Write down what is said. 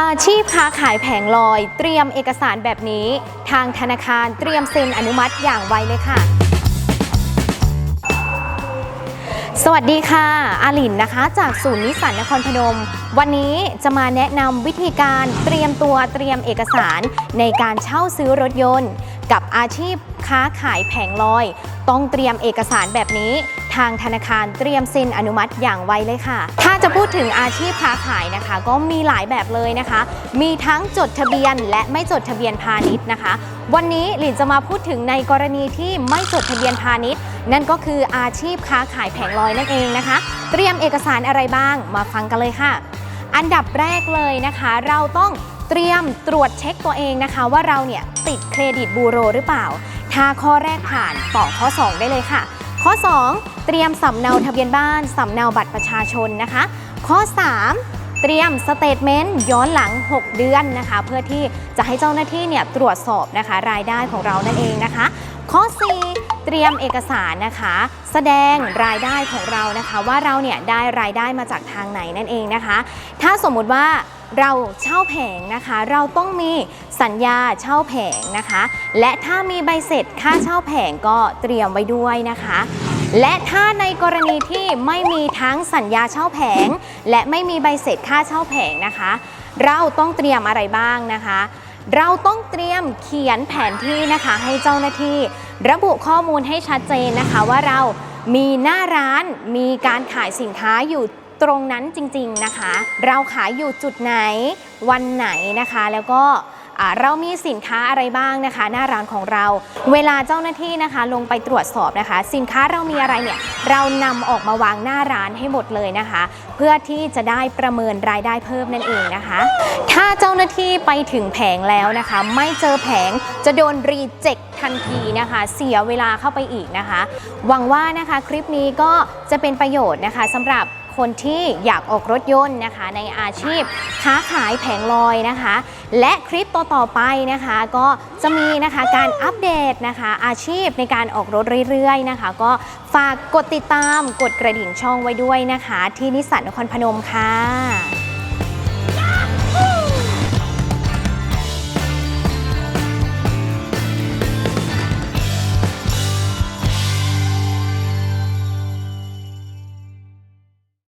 อาชีพค้าขายแผงลอย เตรียมเอกสารแบบนี้ ทางธนาคารเตรียมเซ็นอนุมัติอย่างไวเลยค่ะ สวัสดีค่ะ อาลินนะคะ จากศูนย์นิสสันนครพนม วันนี้จะมาแนะนำวิธีการเตรียมตัวเตรียมเอกสารในการเช่าซื้อรถยนต์ กับอาชีพค้าขายแผงลอย ต้องเตรียมเอกสารแบบนี้ ทางธนาคารเตรียมเซ็นอนุมัติอย่างไวเลยค่ะ ถ้าจะพูดถึงอาชีพค้าขายนะคะ ก็มีหลายแบบเลยนะคะ มีทั้งจดทะเบียนและไม่จดทะเบียนพาณิชย์นะคะ วันนี้หลินจะมาพูดถึงในกรณีที่ไม่จดทะเบียนพาณิชย์ นั่นก็คืออาชีพค้าขายแผงลอยนั่นเองนะคะ เตรียมเอกสารอะไรบ้างมาฟังกันเลยค่ะ อันดับแรกเลยนะคะ เราต้องเตรียมตรวจเช็คตัวเองนะคะ ว่าเราเนี่ยติดเครดิตบูโรหรือเปล่า ถ้าข้อแรกผ่านต่อข้อ 2 ได้เลยค่ะ ข้อ 2 เตรียมสำเนาทะเบียนบ้านสำเนาบัตรประชาชนนะคะ ข้อ 3เตรียมสเตทเมนต์ย้อนหลัง 6 เดือนนะคะ เพื่อที่จะให้เจ้าหน้าที่เนี่ยตรวจสอบนะคะ รายได้ของเรานั่นเองนะคะ ข้อ 4 เตรียมเอกสารนะคะ แสดงรายได้ของเรานะคะ ว่าเราเนี่ยได้รายได้มาจากทางไหนนั่นเองนะคะ ถ้าสมมุติว่า เราเช่าแผงนะคะ เราต้องมีสัญญาเช่าแผงนะคะ และถ้ามีใบเสร็จค่าเช่าแผงก็เตรียมไว้ด้วยนะคะ และถ้าในกรณีที่ไม่มีทั้งสัญญาเช่าแผง และไม่มีใบเสร็จค่าเช่าแผงนะคะ เราต้องเตรียมอะไรบ้างนะคะ เราต้องเตรียมเขียนแผนที่นะคะ ให้เจ้าหน้าที่ ระบุข้อมูลให้ชัดเจนนะคะว่าเรามีหน้าร้านมีการขายสินค้าอยู่ ตรงนั้นจริงๆนะคะ เราขายอยู่จุดไหนวันไหนนะคะ แล้วก็เรามีสินค้าอะไรบ้างนะคะ หน้าร้านของเรา เวลาเจ้าหน้าที่นะคะ ลงไปตรวจสอบนะคะ สินค้าเรามีอะไรเนี่ยเรานำออกมาวางหน้าร้านให้หมดเลยนะคะ เพื่อที่จะได้ประเมินรายได้เพิ่มนั่นเองนะคะ ถ้าเจ้าหน้าที่ไปถึงแผงแล้วนะคะ ไม่เจอแผงจะโดนรีเจ็คทันทีนะคะ เสียเวลาเข้าไปอีกนะคะ หวังว่านะคะคลิปนี้ก็จะเป็นประโยชน์นะคะสำหรับ คนที่อยากออกรถยนต์นะคะ ในอาชีพค้าขายแผงลอยนะคะ และคลิปต่อๆไปนะคะ ก็จะมีนะคะการอัปเดตนะคะ อาชีพในการออกรถเรื่อยๆนะคะ ก็ฝากกดติดตามกดกระดิ่งช่องไว้ด้วยนะคะ ที่นิสสันนครพนมค่ะ